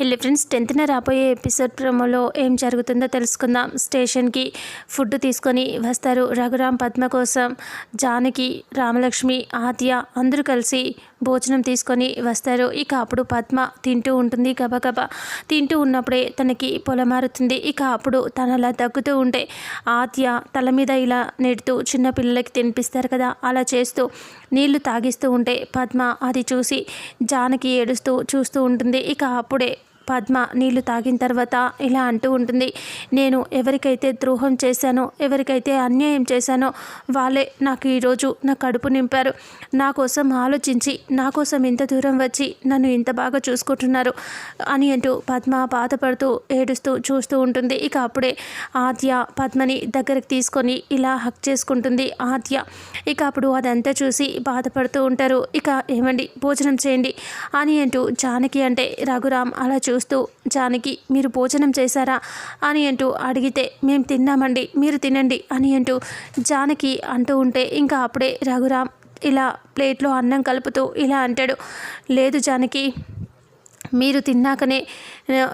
హెల్లీ friends టెన్త్న రాబోయే episode ప్రోమోలో ఏం జరుగుతుందో తెలుసుకుందాం. స్టేషన్కి ఫుడ్ తీసుకొని వస్తారు రఘురామ్ పద్మ కోసం. జానకి రామలక్ష్మి ఆద్య అందరూ కలిసి భోజనం తీసుకొని వస్తారు. ఇక అప్పుడు పద్మ తింటూ ఉంటుంది గబగబా. తింటూ ఉన్నప్పుడే తనకి పొలమారుతుంది. ఇక అప్పుడు తన అలా దగ్గుతూ ఉంటే ఆద్య తల మీద ఇలా నెడుతూ చిన్నపిల్లలకి తినిపిస్తారు కదా అలా చేస్తూ నీళ్ళు తాగిస్తూ ఉంటే పద్మ అది చూసి జానకి ఏడుస్తూ చూస్తూ ఉంటుంది. ఇక అప్పుడే పద్మ నీళ్ళు తాగిన తర్వాత ఇలా అంటూ ఉంటుంది. నేను ఎవరికైతే ద్రోహం చేశానో ఎవరికైతే అన్యాయం చేశానో వాళ్ళే నాకు ఈరోజు నా కడుపు నింపారు. నా కోసం ఆలోచించి నా కోసం ఇంత దూరం వచ్చి నన్ను ఇంత బాగా చూసుకుంటున్నారు అని అంటూ పద్మ బాధపడుతూ ఏడుస్తూ చూస్తూ ఉంటుంది. ఇక అప్పుడే ఆద్య పద్మని దగ్గరికి తీసుకొని ఇలా హక్ చేసుకుంటుంది ఆద్య. ఇక అప్పుడు అదంతా చూసి బాధపడుతూ ఉంటారు. ఇక ఏమండి భోజనం చేయండి అని అంటూ జానకి అంటే రఘురామ్ అలా చూస్తూ జానకి మీరు భోజనం చేశారా? అని అంటూ అడిగితే మేము తిన్నామండి మీరు తినండి అని అంటూ జానకి అంటూ ఉంటే ఇంకా అప్పుడే రఘురామ్ ఇలా ప్లేట్లో అన్నం కలుపుతూ ఇలా అంటాడు లేదు జానకి మీరు తిన్నాకనే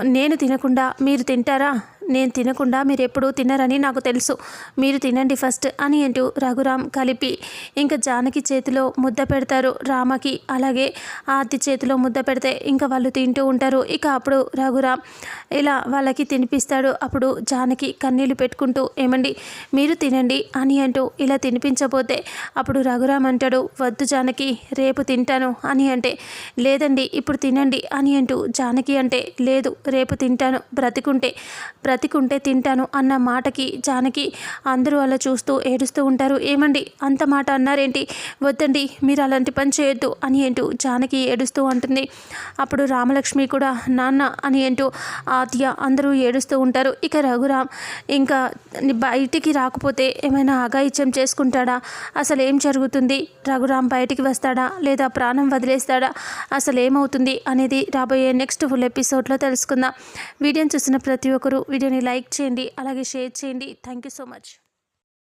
నేను తినకుండా మీరు తింటారా? నేను తినకుండా మీరు ఎప్పుడూ తినరని నాకు తెలుసు. మీరు తినండి ఫస్ట్ అని అంటూ రఘురామ్ కలిపి ఇంకా జానకి చేతిలో ముద్ద పెడతారు. రామకి అలాగే ఆర్తి చేతిలో ముద్ద పెడితే ఇంకా వాళ్ళు తింటూ ఉంటారు. ఇక అప్పుడు రఘురామ్ ఇలా వాళ్ళకి తినిపిస్తాడు. అప్పుడు జానకి కన్నీళ్ళు పెట్టుకుంటూ ఏమండి మీరు తినండి అని అంటూ ఇలా తినిపించబోతే అప్పుడు రఘురామ్ అంటాడు వద్దు జానకి రేపు తింటాను అని అంటే లేదండి ఇప్పుడు తినండి అని అంటూ జానకి అంటే లేదు రేపు తింటాను బ్రతికుంటే బ్రతికుంటే తింటాను అన్న మాటకి జానకి అందరూ అలా చూస్తూ ఏడుస్తూ ఉంటారు. ఏమండి? అంత మాట అన్నారేంటి? వద్దండి మీరు అలాంటి పని చేయొద్దు అని అంటూ జానకి ఏడుస్తూ ఉంటుంది అప్పుడు రామలక్ష్మి కూడా నాన్న అని అంటూ ఆత్య అందరూ ఏడుస్తూ ఉంటారు. ఇక రఘురామ్ ఇంకా బయటికి రాకపోతే ఏమైనా అఘాయిత్యం చేసుకుంటాడా? అసలు ఏం జరుగుతుంది? రఘురామ్ బయటికి వస్తాడా? లేదా ప్రాణం వదిలేస్తాడా? అసలు ఏమవుతుంది? అనేది రాబోయే నెక్స్ట్ ఫుల్ ఎపిసోడ్లో తెలుసుకుందాం. వీడియోని చూసిన ప్రతి ఒక్కరూ వీడియో వీడియోని లైక్ చేయండి అలాగే షేర్ చేయండి. Thank you so much